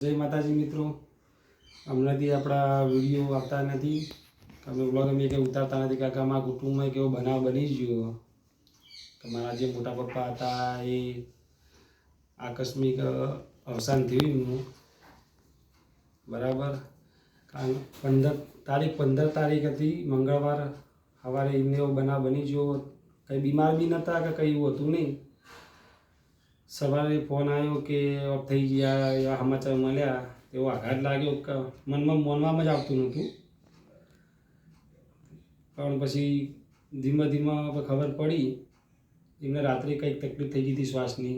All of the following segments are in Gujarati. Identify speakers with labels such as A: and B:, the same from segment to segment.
A: જય માતાજી મિત્રો. હમણાંથી આપણા વીડિયો આવતા નથી. અમે વ્લોગ અમે કંઈ ઉતારતા નથી કારણ કે અમારા કુટુંબમાં કેવો બનાવ બની ગયો. કે મારા જે મોટા પપ્પા હતા એ આકસ્મિક અવસાન થયું એમનું. બરાબર? કારણ પંદર તારીખ પંદર તારીખ હતી, મંગળવાર, સવારે એમને એવો બનાવ બની ગયો. કંઈ બીમાર બી નહોતા કે કંઈ એવું હતું નહીં. સવારે ફોન આવ્યો કે ઓફ થઈ ગયા, એવા સમાચાર મળ્યા, એવો આઘાત લાગ્યો કે મનમાં મોનમાં જ આવતું નહોતું. પણ પછી ધીમે ધીમે ખબર પડી, એમને રાત્રે કંઈક તકલીફ થઈ ગઈ હતી શ્વાસની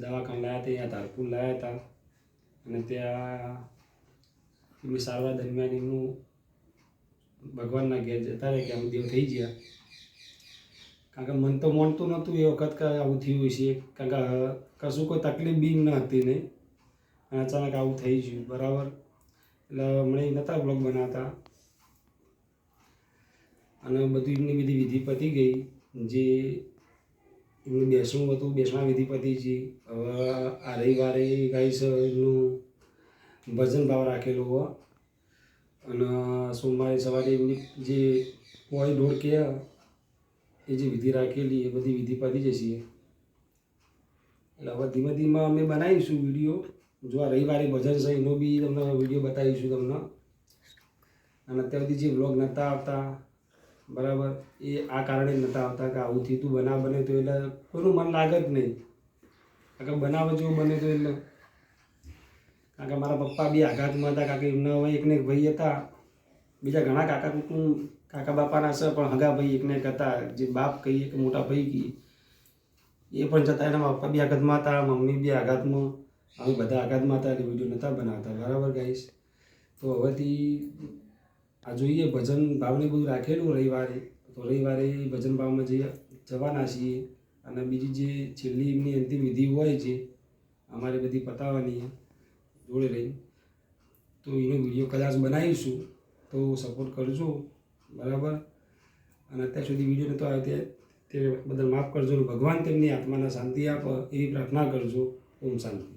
A: દવાખાને લાવ્યા હતા, અહીંયા ધારપુર લાવ્યા હતા. અને ત્યાં એમની સારવાર દરમિયાન એમનું ભગવાનના ઘેર જતા રહે કે અમે દેવ થઈ ગયા. કારણ કે મન તો માનતું નહોતું એ વખત કે આવું થયું છે. કારણ કે કશું કોઈ તકલીફ બી ન હતી નહીં અને અચાનક આવું થઈ ગયું, બરાબર? એટલે હમણાં નહોતા બ્લોગ બનાવતા. અને બધું એમની બધી વિધિ પતી ગઈ. જે એમનું બેસણું હતું બેસણા વિધિ પતી ગઈ. હવે આ રવિવારે ગાઈસ એમનું ભજન ભાવ રાખેલો હોય અને સોમવારે સવારે એમની જે કોઈ દોડ કે એ જે વિધિ રાખેલી, એ બધી વિધિ પતી જશે. એટલે હવે ધીમે ધીમે અમે બનાવીશું વીડિયો. જો આ રવિવારે ભજન છે, એનો બી તમને વીડિયો બતાવીશું તમને. અને અત્યાર સુધી જે વ્લોગ નહોતા આવતા, બરાબર, એ આ કારણે નહોતા આવતા કે આવું થયું તું, બનાવ બને તો એટલે કોઈનું મન લાગે જ નહીં. કારણ કે બનાવ જેવું બને તો એટલે. કારણ કે મારા પપ્પા બી આઘાતમાં હતા કારણ કે એમના હવે એકને એક ભાઈ હતા. બીજા ઘણા કાકા કુટુંબ કાકા બાપાના છે, પણ હગા ભાઈ એકને એક હતા, જે બાપ કહીએ કે મોટા ભાઈ કહીએ એ પણ જતા એના પપ્પા બી આઘાતમાં હતા મમ્મી બી આઘાતમાં. અમે બધા આઘાતમાં હતા એટલે વીડિયો નહોતા બનાવતા. બરાબર ગાઈશ તો હવેથી આ જોઈએ, ભજન ભાવને બધું રાખેલું રવિવારે. તો રવિવારે ભજન ભાવમાં જઈએ જવાના છીએ, અને બીજી જે છેલ્લી એમની અંતિમ વિધિ હોય છે, અમારે બધી પતાવવાની જોડે રહી. તો એનો વીડિયો કદાચ બનાવીશું. તો સપોર્ટ કરજો બરાબર? અને અત્યાર સુધી વીડિયો નહોતો આવ્યો, તે તે બદલ માફ કરજો ભગવાન તેમની આત્માને શાંતિ આપે એવી પ્રાર્થના કરજો ઓમ શાંતિ.